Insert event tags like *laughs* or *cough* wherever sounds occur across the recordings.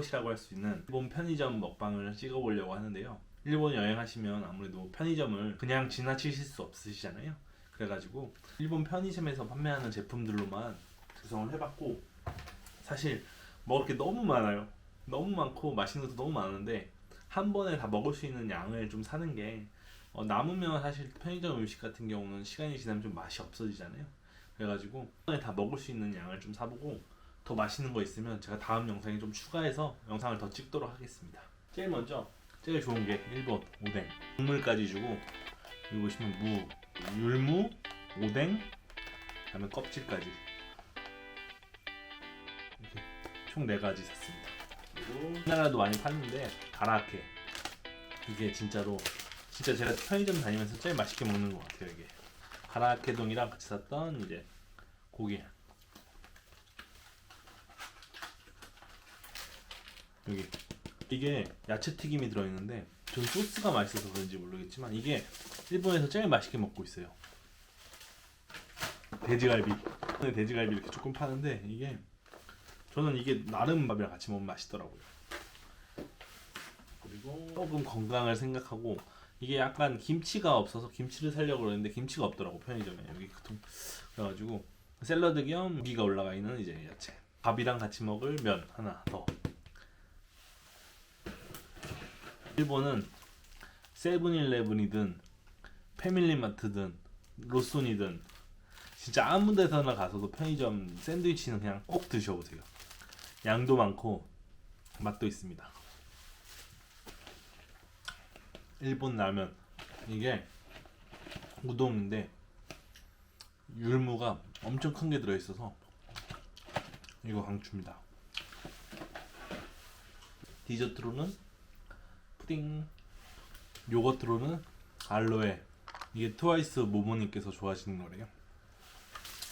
꽃이라고 할 수 있는 일본 편의점 먹방을 찍어보려고 하는데요. 일본 여행하시면 아무래도 편의점을 그냥 지나치실 수 없으시잖아요. 그래가지고 일본 편의점에서 판매하는 제품들로만 구성을 해봤고 사실 먹을 게 너무 많아요. 너무 많고 맛있는 것도 너무 많은데 한 번에 다 먹을 수 있는 양을 좀 사는 게 어, 남으면 사실 편의점 음식 같은 경우는 시간이 지나면 좀 맛이 없어지잖아요. 그래가지고 한 번에 다 먹을 수 있는 양을 좀 사보고 더 맛있는 거 있으면 제가 다음 영상에 좀 추가해서 영상을 더 찍도록 하겠습니다. 제일 먼저? 제일 좋은 게 일본 오뎅. 국물까지 주고 여기 보시면 무, 율무, 오뎅, 그다음에 껍질까지. 이렇게 총네 가지 샀습니다. 그리고? 우리나라도 많이 파는데 가라케. 이게 진짜로 진짜 제가 편의점 다니면서 제일 맛있게 먹는 것 같아요 이게. 가라케 동이랑 같이 샀던 이제 고기 여기. 이게 야채 튀김이 들어있는데 전 소스가 맛있어서 그런지 모르겠지만 이게 일본에서 제일 맛있게 먹고 있어요. 돼지갈비. 네, 돼지갈비 이렇게 조금 파는데 이게 저는 이게 나름 밥이랑 같이 먹으면 맛있더라고요. 그리고 조금 건강을 생각하고 이게 약간 김치가 없어서 김치를 살려고 그러는데 김치가 없더라고 편의점에. 여기 보통. 그래가지고 샐러드 겸 고기가 올라가 있는 이제 야채. 밥이랑 같이 먹을 면 하나 더 일본은 세븐일레븐이든 패밀리마트든 로손이든 진짜 아무 데서나 가서도 편의점 샌드위치는 그냥 꼭 드셔보세요. 양도 많고 맛도 있습니다. 일본 라면. 이게 우동인데 율무가 엄청 큰 게 들어있어서 이거 강추입니다. 디저트로는 푸딩 요거트로는 알로에. 이게 트와이스 모모님께서 좋아하시는 거래요.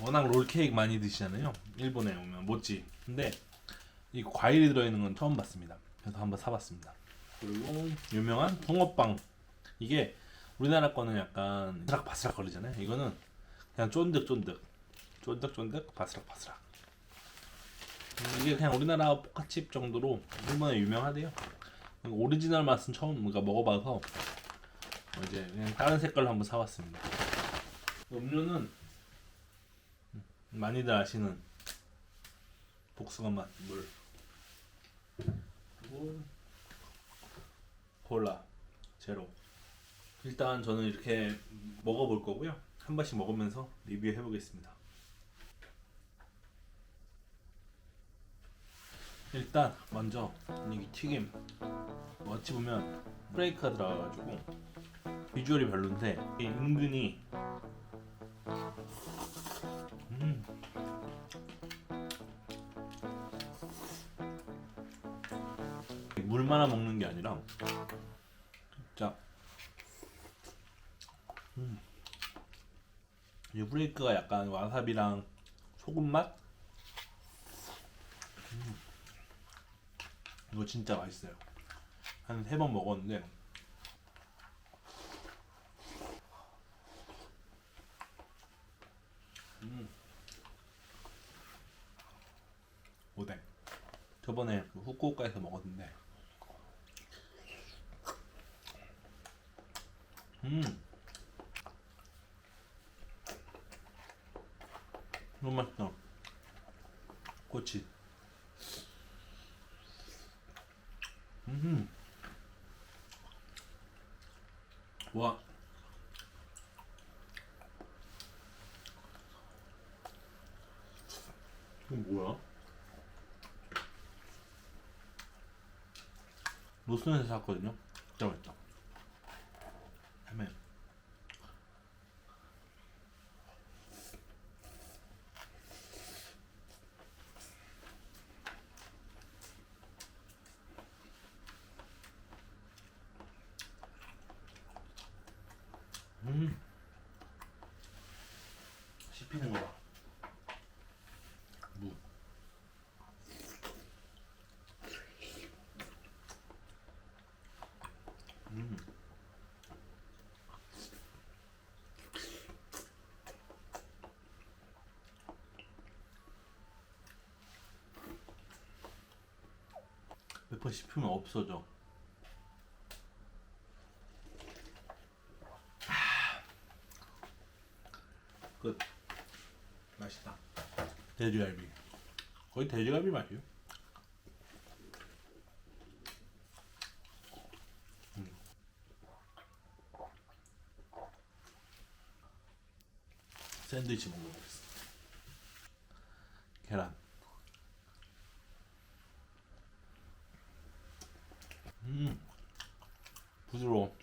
워낙 롤케이크 많이 드시잖아요. 일본에 오면 모찌. 근데 이 과일이 들어있는 건 처음 봤습니다. 그래서 한번 사봤습니다. 그리고 유명한 붕어빵. 이게 우리나라 거는 약간 바스락 바스락 거리잖아요. 이거는 그냥 쫀득쫀득. 쫀득쫀득 바스락 바스락. 음, 이게 그냥 우리나라 포카칩 정도로 일본에 유명하대요 오리지널 맛은 처음 그러니까 먹어봐서 이제 그냥 다른 색깔로 한번 사왔습니다. 음료는 음, 많이들 아시는 복숭아 맛 물. 그리고 콜라 제로. 일단 저는 이렇게 먹어볼 거고요. 한 번씩 먹으면서 리뷰해 보겠습니다. 일단 먼저 이 튀김 어찌 보면 프레이크가 들어가가지고 비주얼이 별론데 이게 은근히 음. 물만아 먹는 게 아니라 진짜 음. 이 브레이크가 약간 와사비랑 소금 맛? 음. 이거 진짜 맛있어요. 한 세 번 먹었는데 음. 오뎅. 저번에 그 후쿠오카에서 먹었는데 음. 너무 맛있다. 꼬치. 음. 와. 이건 뭐야? 로스원에서 샀거든요. 진짜 맛있다. 헤매. 음. 씹히는 거 봐. 무. 음. 배고파 싶으면 없어져. 아. 끝. 맛있다. 돼지갈비. 거의 돼지갈비 맛이요. 음. 샌드위치 먹어보겠습니다. 계란. 음, 부드러워.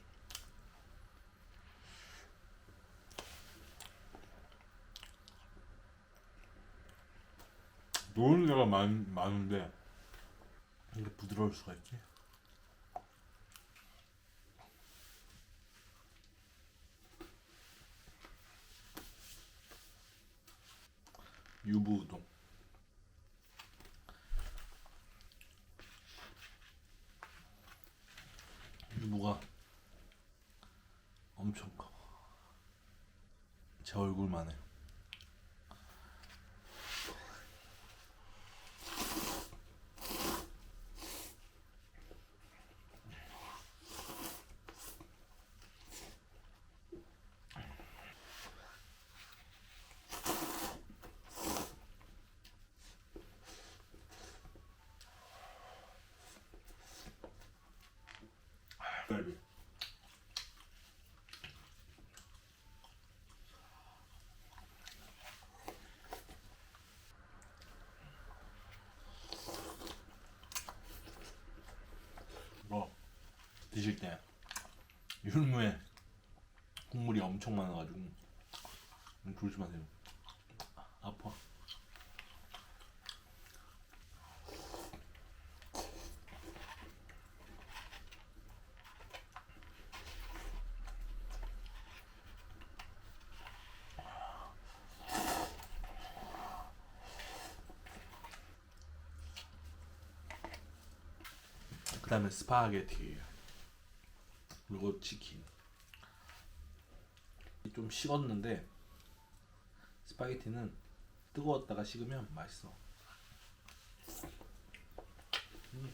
노는 데가 많, 많은데 이게 부드러울 수가 있지? 유부 우동. 유부가 엄청 커. 제 얼굴만 해. 갈비. 이거 드실 때 율무에 국물이 엄청 많아가지고 조심하세요. 아파. 그 다음에 스파게티 그리고 치킨 좀 식었는데 스파게티는 뜨거웠다가 식으면 맛있어 음.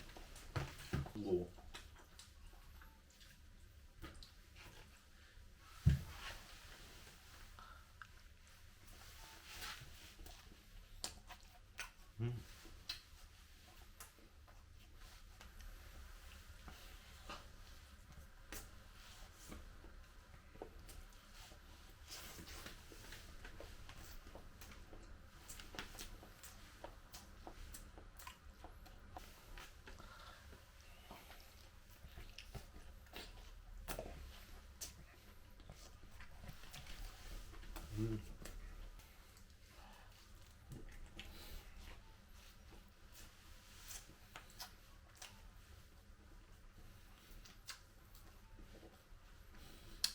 무거워 음.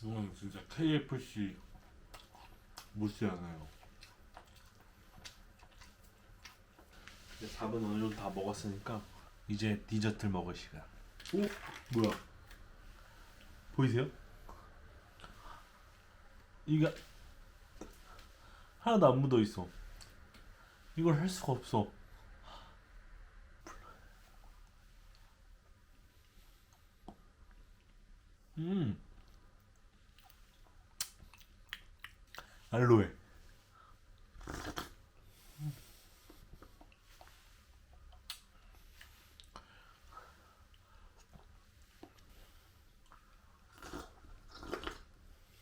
이건 진짜 KFC 무시하네요. 이제 밥은 어느 정도 다 먹었으니까 이제 디저트를 먹을 시간. 오 뭐야? 보이세요? 이게 하나도 안 묻어 있어. 이걸 할 수가 없어. 음. 알로에.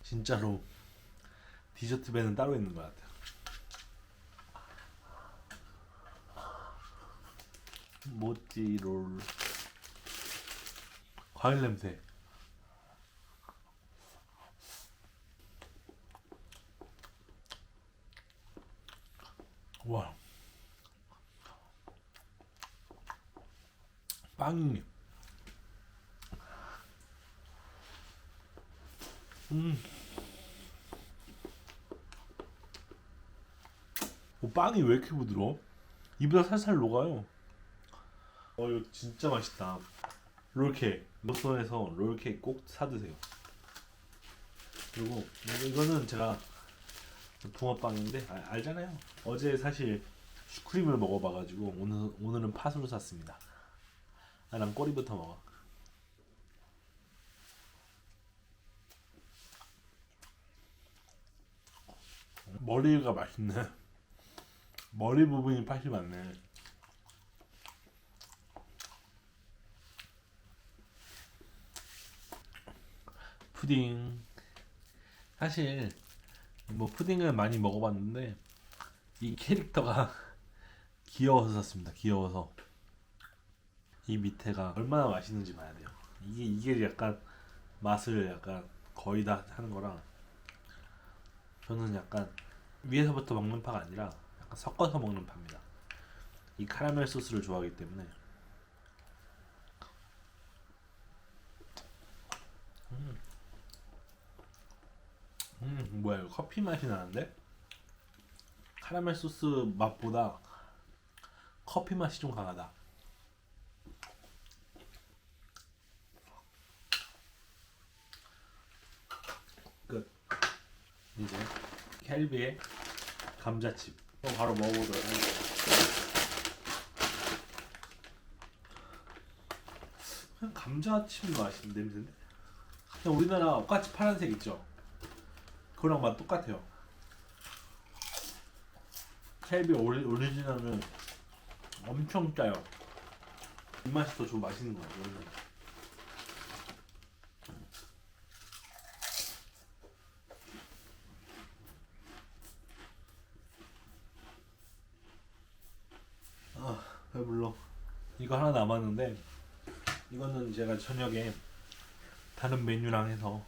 진짜로 디저트 배는 따로 있는 것 같아요. 모찌롤 과일 냄새. 와. 빵이. 음. 어, 빵이 왜 이렇게 부드러워? 입에다 살살 녹아요. 어 이거 진짜 맛있다. 롤케이크. 로손에서 롤케이크 꼭 사드세요. 그리고 이거는 제가 붕어빵인데 아, 알잖아요. 어제 사실 슈크림을 먹어봐가지고 오늘 오늘은 팥으로 샀습니다. 아, 난 꼬리부터 먹어. 머리가 맛있네. 머리 부분이 팥이 많네. 푸딩. 사실 뭐 푸딩을 많이 먹어봤는데 이 캐릭터가 *laughs* 귀여워서 샀습니다. 귀여워서 이 밑에가 얼마나 맛있는지 봐야 돼요. 이게 이게 약간 맛을 약간 거의 다 하는 거라 저는 약간 위에서부터 먹는 파가 아니라 약간 섞어서 먹는 파입니다. 이 카라멜 소스를 좋아하기 때문에 음, 음 뭐야 이거 커피 맛이 나는데 카라멜 소스 맛보다 커피 맛이 좀 강하다. 끝. 이제 켈비의 감자칩. 그럼 바로 먹어보도록 하겠습니다. 그냥 감자칩 맛이 냄새인데? 그냥 우리나라 똑같이 파란색 있죠? 그거랑 맛 똑같아요. 켈비 오리, 오리지널은 엄청 짜요. 입맛이 더 좀 맛있는 거 같아요. 원래. 아 배불러. 이거 하나 남았는데 이거는 제가 저녁에 다른 메뉴랑 해서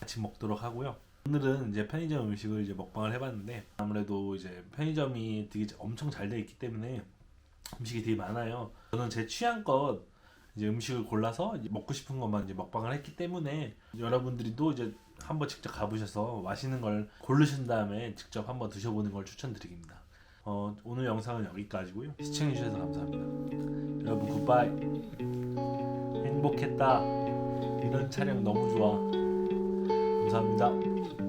같이 먹도록 하고요. 오늘은 이제 편의점 음식을 이제 먹방을 해봤는데 아무래도 이제 편의점이 되게 엄청 잘 돼 있기 때문에 음식이 되게 많아요. 저는 제 취향껏 이제 음식을 골라서 이제 먹고 싶은 것만 이제 먹방을 했기 때문에 여러분들이도 이제 한번 직접 가보셔서 맛있는 걸 고르신 다음에 직접 한번 드셔보는 걸 추천드립니다. 어, 오늘 영상은 여기까지고요. 시청해주셔서 감사합니다. 여러분 굿바이. 행복했다. 이런 촬영 너무 좋아. 감사합니다.